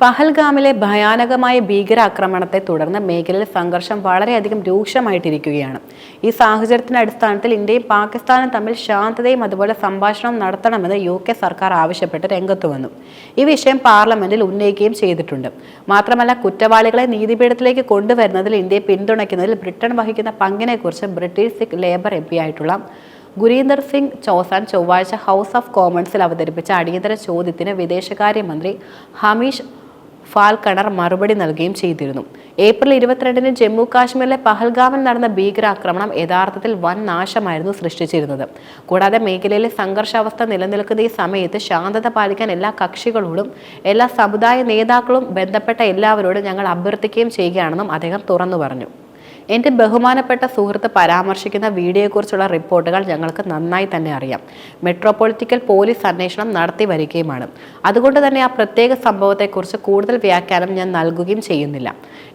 പഹൽഗാമിലെ ഭയാനകമായ ഭീകരാക്രമണത്തെ തുടർന്ന് മേഖലയിൽ സംഘർഷം വളരെയധികം രൂക്ഷമായിട്ടിരിക്കുകയാണ്. ഈ സാഹചര്യത്തിന്റെ അടിസ്ഥാനത്തിൽ ഇന്ത്യയും പാകിസ്ഥാനും തമ്മിൽ ശാന്തതയും അതുപോലെ സംഭാഷണവും നടത്തണമെന്ന് യു കെ സർക്കാർ ആവശ്യപ്പെട്ട് രംഗത്തു വന്നു. ഈ വിഷയം പാർലമെന്റിൽ ഉന്നയിക്കുകയും ചെയ്തിട്ടുണ്ട്. മാത്രമല്ല കുറ്റവാളികളെ നീതിപീഠത്തിലേക്ക് കൊണ്ടുവരുന്നതിൽ ഇന്ത്യയെ പിന്തുണയ്ക്കുന്നതിൽ ബ്രിട്ടൻ വഹിക്കുന്ന പങ്കിനെക്കുറിച്ച് British Sikh labour M P ആയിട്ടുള്ള ഗുരീന്ദർ സിംഗ് ചോസാൻ ചൊവ്വാഴ്ച ഹൗസ് ഓഫ് കോമൺസിൽ അവതരിപ്പിച്ച അടിയന്തര ചോദ്യത്തിന് വിദേശകാര്യമന്ത്രി ഹമീഷ് ഫാൽക്കണർ മറുപടി നൽകുകയും ചെയ്തിരുന്നു. ഏപ്രിൽ ഇരുപത്തിരണ്ടിന് ജമ്മു കാശ്മീരിലെ പഹൽഗാമിൽ നടന്ന ഭീകരാക്രമണം യഥാർത്ഥത്തിൽ വൻ നാശമായിരുന്നു സൃഷ്ടിച്ചിരുന്നത്. കൂടാതെ മേഖലയിലെ സംഘർഷാവസ്ഥ നിലനിൽക്കുന്ന ഈ സമയത്ത് ശാന്തത പാലിക്കാൻ എല്ലാ കക്ഷികളോടും എല്ലാ സമുദായ നേതാക്കളും ബന്ധപ്പെട്ട എല്ലാവരോടും ഞങ്ങൾ അഭ്യർത്ഥിക്കുകയും ചെയ്യുകയാണെന്നും അദ്ദേഹം തുറന്നു പറഞ്ഞു. എന്റെ ബഹുമാനപ്പെട്ട സുഹൃത്ത് പരാമർശിക്കുന്ന വീഡിയോയെക്കുറിച്ചുള്ള റിപ്പോർട്ടുകൾ ഞങ്ങൾക്ക് നന്നായി തന്നെ അറിയാം. മെട്രോപൊളിറ്റിക്കൽ പോലീസ് അന്വേഷണം നടത്തി വരികയുമാണ്. അതുകൊണ്ട് തന്നെ ആ പ്രത്യേക സംഭവത്തെക്കുറിച്ച് കൂടുതൽ വ്യാഖ്യാനം ഞാൻ നൽകുകയും ചെയ്യുന്നില്ല.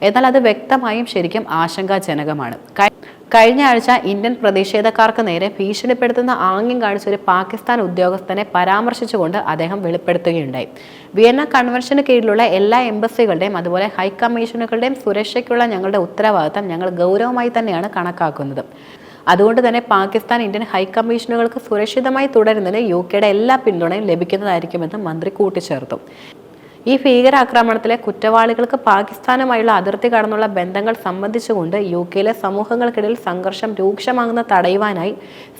എന്നാൽ അത് വ്യക്തമായും ശരിക്കും ആശങ്കാജനകമാണ്. കഴിഞ്ഞ ആഴ്ച ഇന്ത്യൻ പ്രതിഷേധക്കാർക്ക് നേരെ ഭീഷണിപ്പെടുത്തുന്ന ആംഗ്യം കാണിച്ച ഒരു പാകിസ്ഥാൻ ഉദ്യോഗസ്ഥനെ പരാമർശിച്ചുകൊണ്ട് അദ്ദേഹം വെളിപ്പെടുത്തുകയുണ്ടായി. വിയന്ന കൺവെൻഷന് കീഴിലുള്ള എല്ലാ എംബസികളുടെയും അതുപോലെ ഹൈക്കമ്മീഷനുകളുടെയും സുരക്ഷയ്ക്കുള്ള ഞങ്ങളുടെ ഉത്തരവാദിത്തം ഞങ്ങൾ ഗൗരവമായി തന്നെയാണ് കണക്കാക്കുന്നത്. അതുകൊണ്ട് തന്നെ പാകിസ്ഥാൻ ഇന്ത്യൻ ഹൈക്കമ്മീഷനുകൾക്ക് സുരക്ഷിതമായി തുടരുന്നതിന് യു കെയുടെ എല്ലാ പിന്തുണയും ലഭിക്കുന്നതായിരിക്കുമെന്ന് മന്ത്രി കൂട്ടിച്ചേർത്തു. ഈ ഭീകരാക്രമണത്തിലെ കുറ്റവാളികൾക്ക് പാകിസ്ഥാനുമായുള്ള അതിർത്തി കടന്നുള്ള ബന്ധങ്ങൾ സംബന്ധിച്ചുകൊണ്ട് യു കെയിലെ സമൂഹങ്ങൾക്കിടയിൽ സംഘർഷം രൂക്ഷമാകുന്ന തടയുവാനായി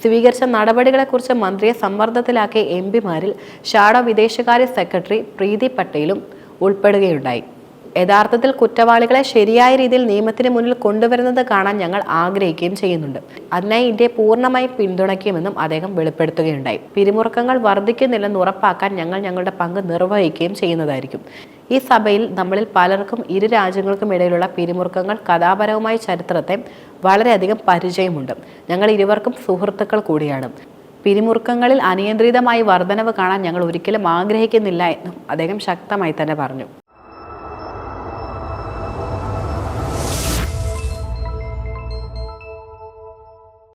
സ്വീകരിച്ച നടപടികളെക്കുറിച്ച് മന്ത്രിയെ സമ്മർദ്ദത്തിലാക്കിയ എം പിമാരിൽ ഷാഡോ വിദേശകാര്യ സെക്രട്ടറി പ്രീതി പട്ടേലും ഉൾപ്പെടുകയുണ്ടായി. യഥാർത്ഥത്തിൽ കുറ്റവാളികളെ ശരിയായ രീതിയിൽ നിയമത്തിന് മുന്നിൽ കൊണ്ടുവരുന്നത് കാണാൻ ഞങ്ങൾ ആഗ്രഹിക്കുകയും ചെയ്യുന്നുണ്ട്. അതിനായി ഇന്ത്യയെ പൂർണമായും പിന്തുണയ്ക്കുമെന്നും അദ്ദേഹം വെളിപ്പെടുത്തുകയുണ്ടായി. പിരിമുറുക്കങ്ങൾ വർദ്ധിക്കുന്നില്ലെന്ന് ഉറപ്പാക്കാൻ ഞങ്ങൾ ഞങ്ങളുടെ പങ്ക് നിർവഹിക്കുകയും ചെയ്യുന്നതായിരിക്കും. ഈ സഭയിൽ നമ്മളിൽ പലർക്കും ഇരു രാജ്യങ്ങൾക്കും ഇടയിലുള്ള പിരിമുറുക്കങ്ങൾ കഥാപരവുമായ ചരിത്രത്തെ വളരെയധികം പരിചയമുണ്ട്. ഞങ്ങൾ ഇരുവർക്കും സുഹൃത്തുക്കൾ കൂടിയാണ്. പിരിമുറുക്കങ്ങളിൽ അനിയന്ത്രിതമായി വർധനവ് കാണാൻ ഞങ്ങൾ ഒരിക്കലും ആഗ്രഹിക്കുന്നില്ല എന്നും അദ്ദേഹം ശക്തമായി തന്നെ പറഞ്ഞു.